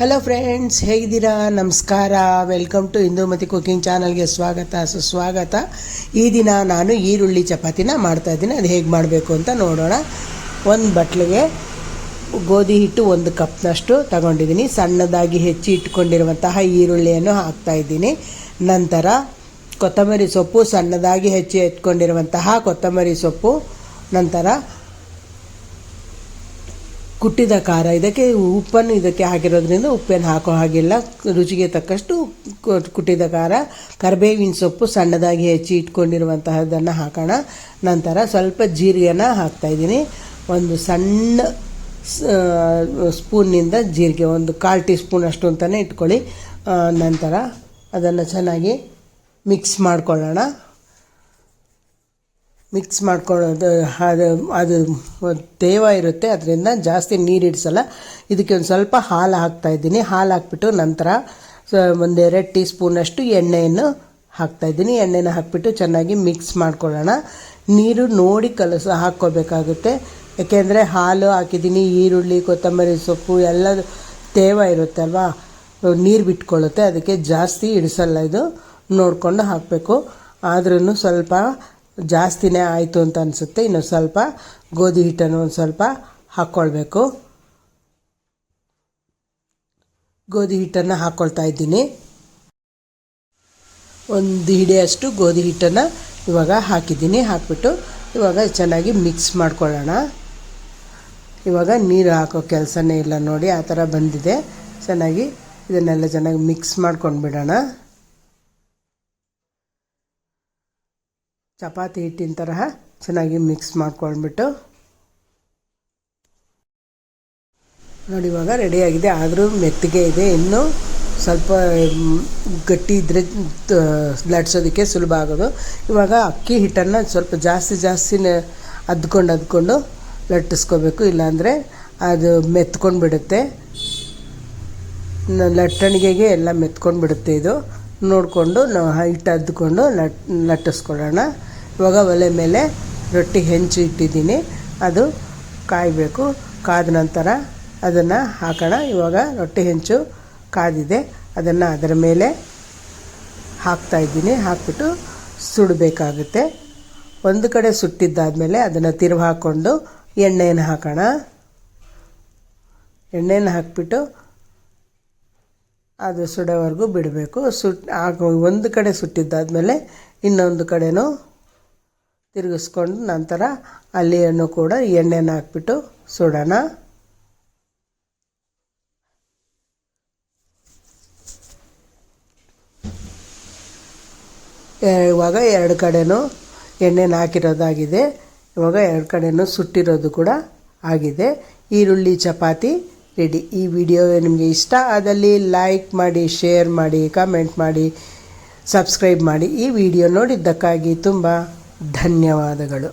Hello friends ಹೇಗಿದ್ದೀರಾ? ನಮಸ್ಕಾರ. Welcome to Indumati cooking ಚಾನಲ್ಗೆ ಸ್ವಾಗತ, ಸುಸ್ವಾಗತ. ಈ ದಿನ ನಾನು ಈರುಳ್ಳಿ ಚಪಾತಿನ ಮಾಡ್ತಾ ಇದ್ದೀನಿ. ಅದು ಹೇಗೆ ಮಾಡಬೇಕು ಅಂತ ನೋಡೋಣ. ಒಂದು ಬಟ್ಲಿಗೆ ಗೋಧಿ ಹಿಟ್ಟು ಒಂದು ಕಪ್ನಷ್ಟು ತಗೊಂಡಿದ್ದೀನಿ. ಸಣ್ಣದಾಗಿ ಹೆಚ್ಚಿ ಇಟ್ಕೊಂಡಿರುವಂತಹ ಈರುಳ್ಳಿಯನ್ನು ಹಾಕ್ತಾ ಇದ್ದೀನಿ. ನಂತರ ಕೊತ್ತಂಬರಿ ಸೊಪ್ಪು ಸಣ್ಣದಾಗಿ ಹೆಚ್ಚಿ ಇಟ್ಕೊಂಡಿರುವಂತಹ ಕೊತ್ತಂಬರಿ ಸೊಪ್ಪು. ನಂತರ ಕುಟ್ಟಿದ ಖಾರ, ಇದಕ್ಕೆ ಉಪ್ಪನ್ನು ಇದಕ್ಕೆ ಹಾಕಿರೋದ್ರಿಂದ ಉಪ್ಪೇನು ಹಾಕೋ ಹಾಗಿಲ್ಲ. ರುಚಿಗೆ ತಕ್ಕಷ್ಟು ಕುಟ್ಟಿದ ಖಾರ, ಕರಿಬೇವಿನ ಸೊಪ್ಪು ಸಣ್ಣದಾಗಿ ಹೆಚ್ಚಿ ಇಟ್ಕೊಂಡಿರುವಂತಹದ್ದನ್ನು ಹಾಕೋಣ. ನಂತರ ಸ್ವಲ್ಪ ಜೀರಿಗೆನ ಹಾಕ್ತಾಯಿದ್ದೀನಿ ಒಂದು ಸಣ್ಣ ಸ್ಪೂನ್ನಿಂದ ಜೀರಿಗೆ, ಒಂದು ಕಾಲು ಟೀ ಸ್ಪೂನ್ ಅಷ್ಟು ಅಂತಲೇ ಇಟ್ಕೊಳ್ಳಿ. ನಂತರ ಅದನ್ನು ಚೆನ್ನಾಗಿ ಮಿಕ್ಸ್ ಮಾಡ್ಕೊಳ್ಳೋಣ. ಮಿಕ್ಸ್ ಮಾಡ್ಕೊಳ್ಳೋದು, ಅದು ಅದು ತೇವ ಇರುತ್ತೆ, ಅದರಿಂದ ಜಾಸ್ತಿ ನೀರು ಇಡಿಸಲ್ಲ. ಇದಕ್ಕೆ ಒಂದು ಸ್ವಲ್ಪ ಹಾಲು ಹಾಕ್ತಾ ಇದ್ದೀನಿ. ಹಾಲು ಹಾಕ್ಬಿಟ್ಟು ನಂತರ ಒಂದೆರಡು ಟೀ ಸ್ಪೂನಷ್ಟು ಎಣ್ಣೆಯನ್ನು ಹಾಕ್ತಾ ಇದ್ದೀನಿ. ಎಣ್ಣೆನ ಹಾಕ್ಬಿಟ್ಟು ಚೆನ್ನಾಗಿ ಮಿಕ್ಸ್ ಮಾಡ್ಕೊಳ್ಳೋಣ. ನೀರು ನೋಡಿ ಕಲಸ, ಹಾಕ್ಕೋಬೇಕಾಗುತ್ತೆ. ಯಾಕೆಂದರೆ ಹಾಲು ಹಾಕಿದ್ದೀನಿ, ಈರುಳ್ಳಿ, ಕೊತ್ತಂಬರಿ ಸೊಪ್ಪು ಎಲ್ಲ ತೇವ ಇರುತ್ತೆ ಅಲ್ವಾ? ನೀರು ಬಿಟ್ಕೊಳ್ಳುತ್ತೆ, ಅದಕ್ಕೆ ಜಾಸ್ತಿ ಇಡಿಸಲ್ಲ ಇದು. ನೋಡಿಕೊಂಡು ಹಾಕಬೇಕು. ಆದ್ರೂ ಸ್ವಲ್ಪ ಜಾಸ್ತಿನೇ ಆಯಿತು ಅಂತ ಅನಿಸುತ್ತೆ. ಇನ್ನು ಸ್ವಲ್ಪ ಗೋಧಿ ಹಿಟ್ಟನ್ನು ಒಂದು ಸ್ವಲ್ಪ ಹಾಕ್ಕೊಳ್ಬೇಕು ಗೋಧಿ ಹಿಟ್ಟನ್ನು ಹಾಕ್ಕೊಳ್ತಾ ಇದ್ದೀನಿ. ಒಂದು ಹಿಡಿಯಷ್ಟು ಗೋಧಿ ಹಿಟ್ಟನ್ನು ಇವಾಗ ಹಾಕಿದ್ದೀನಿ. ಹಾಕಿಬಿಟ್ಟು ಇವಾಗ ಚೆನ್ನಾಗಿ ಮಿಕ್ಸ್ ಮಾಡ್ಕೊಳ್ಳೋಣ. ಇವಾಗ ನೀರು ಹಾಕೋ ಕೆಲಸನೇ ಇಲ್ಲ ನೋಡಿ, ಆ ಥರ ಬಂದಿದೆ. ಚೆನ್ನಾಗಿ ಇದನ್ನೆಲ್ಲ ಚೆನ್ನಾಗಿ ಮಿಕ್ಸ್ ಮಾಡ್ಕೊಂಡು ಬಿಡೋಣ ಚಪಾತಿ ಹಿಟ್ಟಿನ ತರಹ ಚೆನ್ನಾಗಿ ಮಿಕ್ಸ್ ಮಾಡ್ಕೊಂಡ್ಬಿಟ್ಟು ನೋಡಿ ಇವಾಗ ರೆಡಿಯಾಗಿದೆ ಆದರೂ ಮೆತ್ತಗೆ ಇದೆ. ಇನ್ನೂ ಸ್ವಲ್ಪ ಗಟ್ಟಿ ಇದ್ದರೆ ಲಟ್ಸೋದಕ್ಕೆ ಸುಲಭ ಆಗೋದು. ಇವಾಗ ಅಕ್ಕಿ ಹಿಟ್ಟನ್ನು ಸ್ವಲ್ಪ ಜಾಸ್ತಿ ಜಾಸ್ತಿನೇ ಅದ್ಕೊಂಡು ಅದ್ಕೊಂಡು ಲಟ್ಟಿಸ್ಕೋಬೇಕು. ಇಲ್ಲಾಂದರೆ ಅದು ಮೆತ್ಕೊಂಡು ಬಿಡುತ್ತೆ ಲಟ್ಟಣಿಗೆಗೆ ಎಲ್ಲ ಮೆತ್ಕೊಂಡು ಬಿಡುತ್ತೆ ಇದು. ನೋಡಿಕೊಂಡು ನಾವು ಹಿಟ್ಟು ಅದ್ಕೊಂಡು ಲಟ್, ಲಟ್ಟಿಸ್ಕೊಳ್ಳೋಣ. ಇವಾಗ ಒಲೆ ಮೇಲೆ ರೊಟ್ಟಿ ಹೆಂಚು ಇಟ್ಟಿದ್ದೀನಿ. ಅದು ಕಾಯಬೇಕು. ಕಾದ ನಂತರ ಅದನ್ನು ಹಾಕೋಣ. ಇವಾಗ ರೊಟ್ಟಿ ಹೆಂಚು ಕಾದಿದೆ. ಅದನ್ನು ಅದರ ಮೇಲೆ ಹಾಕ್ತಾ ಇದ್ದೀನಿ. ಹಾಕ್ಬಿಟ್ಟು ಸುಡಬೇಕಾಗುತ್ತೆ. ಒಂದು ಕಡೆ ಸುಟ್ಟಿದ್ದಾದಮೇಲೆ ಅದನ್ನು ತಿರುವು ಹಾಕ್ಕೊಂಡು ಎಣ್ಣೆಯನ್ನು ಹಾಕೋಣ. ಎಣ್ಣೆಯನ್ನು ಹಾಕ್ಬಿಟ್ಟು ಅದು ಸುಡೋವರೆಗೂ ಬಿಡಬೇಕು. ಸುಟ್ ಒಂದು ಕಡೆ ಸುಟ್ಟಿದ್ದಾದಮೇಲೆ ಇನ್ನೊಂದು ಕಡೆನೂ ತಿರುಗಿಸ್ಕೊಂಡು ನಂತರ ಅಲ್ಲಿಯನ್ನು ಕೂಡ ಎಣ್ಣೆನ ಹಾಕ್ಬಿಟ್ಟು ಸುಡೋಣ. ಇವಾಗ ಎರಡು ಕಡೆನೂ ಎಣ್ಣೆನ ಹಾಕಿರೋದಾಗಿದೆ. ಇವಾಗ ಎರಡು ಕಡೆನೂ ಸುಟ್ಟಿರೋದು ಕೂಡ ಆಗಿದೆ. ಈರುಳ್ಳಿ ಚಪಾತಿ ರೆಡಿ. ಈ ವಿಡಿಯೋ ನಿಮಗೆ ಇಷ್ಟ ಆದಲ್ಲಿ ಲೈಕ್ ಮಾಡಿ, ಶೇರ್ ಮಾಡಿ, ಕಮೆಂಟ್ ಮಾಡಿ, ಸಬ್ಸ್ಕ್ರೈಬ್ ಮಾಡಿ. ಈ ವಿಡಿಯೋ ನೋಡಿದ್ದಕ್ಕಾಗಿ ತುಂಬ ಧನ್ಯವಾದಗಳು.